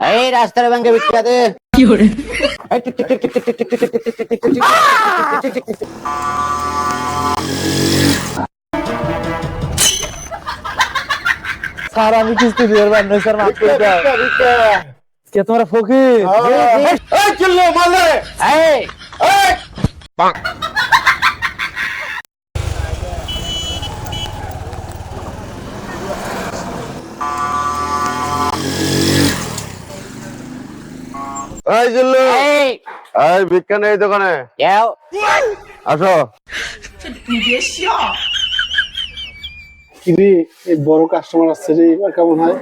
এই রাস্তার ব্যাংকে বিক্রিয়া দে কি করে স্যার আমি কিছু দিয়ে পারবেন না স্যার মাফ করে দাও কে তোমার ফকির এই চিল্লো মালে এই এই এই চিল্লো এই। এই ভিক্ষা নেই দোকানে। যাও আসো। কিরে এই বড় কাস্টমার আসছে রে এবার কেমন হয়?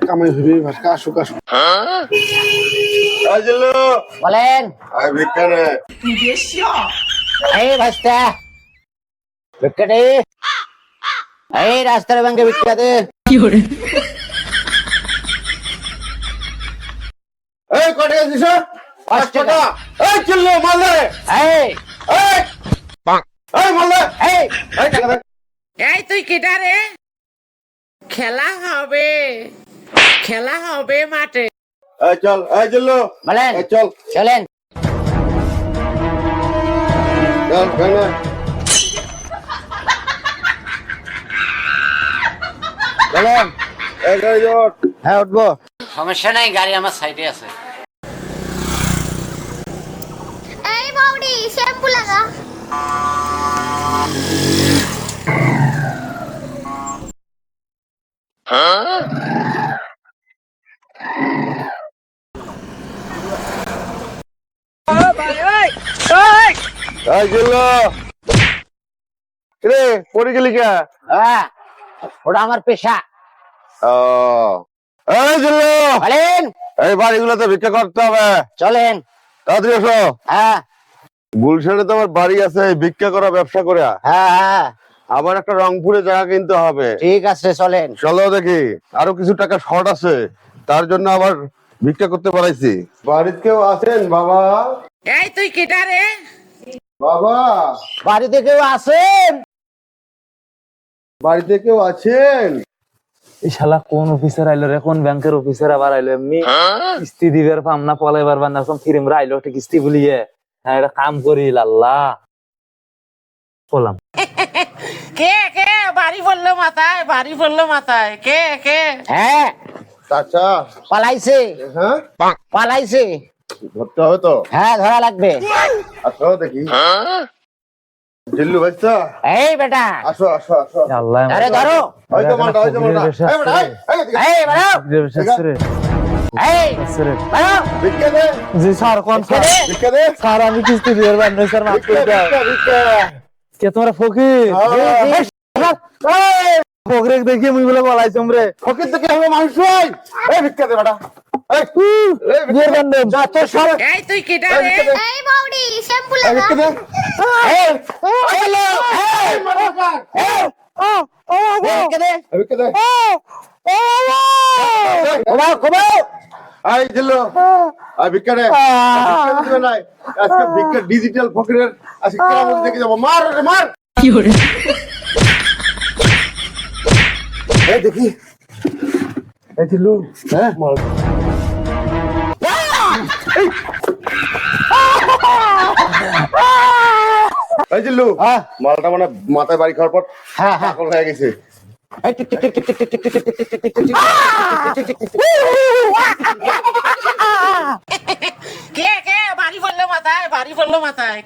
কামাই হবে এবার আসুক আসুক বলেন। এই ভিক্ষা নে। এই ভাস্তা। ভিক্ষা দে এই রাস্তার ব্যাংকে ভিক্ষা দে। এই কটে দিছ? পাঁচ টাকা। এই চিল্লো মালে এই। এই। এই মালে এই। এই এই তুই কেটা রে? খেলা হবে। খেলা হবে মাঠে। এই চল। এই চিল্লো। এই চল। চলেন। চল কেন বলেন। হ্যাঁ উঠবো। সমস্যা নাই গাড়ি আমার সাইডে আছে। চিল্লো রে পড়ে গেলি কে? হ্যাঁ ওটা আমার পেশা। ও। এই বলেন। এই বাড়িগুলোতে ভিক্ষা করতে হবে। চলেন। তাড়াতাড়ি এসো হ্যাঁ। গুলশানে তো আমার বাড়ি আছে ভিক্ষা করা ব্যবসা করে। হ্যাঁ হ্যাঁ। আবার একটা রংপুরে জায়গা কিনতে হবে। ঠিক আছে চলেন। চলো দেখি আরও কিছু টাকা শর্ট আছে তার জন্য আবার ভিক্ষা করতে পারাইছি। বাড়িতে কেউ আছেন বাবা? এই তুই কেটা রে? বাবা? বাড়িতে কেউ আছেন? বাড়িতে কেউ আছেন? এই শালা কোন অফিসার আইলো রে? কোন ব্যাংকের অফিসার আবার আইলো এমনি? কিস্তি দিবার পাম না পলাইবার বান্না সব ফিরিম আইলো একটা কিস্তি বলিয়ে হ্যাঁ এটা কাম করি আল্লাহ বললাম কে কে বাড়ি পড়ল মাথায় বাড়ি পড়ল মাথায় কে কে হ্যাঁ চাচা পালাইছে হ্যাঁ পালাইছে ধরতে হবে তো হ্যাঁ ধরা লাগবে আসো দেখি জিল্লু ভাইসা এই বেটা আসো আসো আসো আল্লাহ আরে ধরো ওই তো মালটা ওই তো মালটা এই বেটা, এই, এই জি স্যার কোন স্যার? আমি কিস্তি দিয়ে পারি স্যার মাফ করে দাও কে তোমরা ফকির? ফকরে দেখি মুই বলে বলাই তোমরে ফকির তো কে হবে মানুষ হয় এই ভিক্ষা দে বাটা তুই কেটা রে এই বৌডি শ্যাম্পু লাগা এই হ্যালো এই মারা কাট। এই ও ও ও কে দে কে দে। ও ও ও। ও ও ও আই আজকে ভিক্ষা ডিজিটাল ফকিরের আজকে কেমন দেখে যাব মার মার এই দেখি এই হ্যাঁ মার হ্যাঁ মালটা মানে মাথায় বাড়ি খাওয়ার পর হ্যাঁ হ্যাঁ হয়ে গেছে করলো মাথায়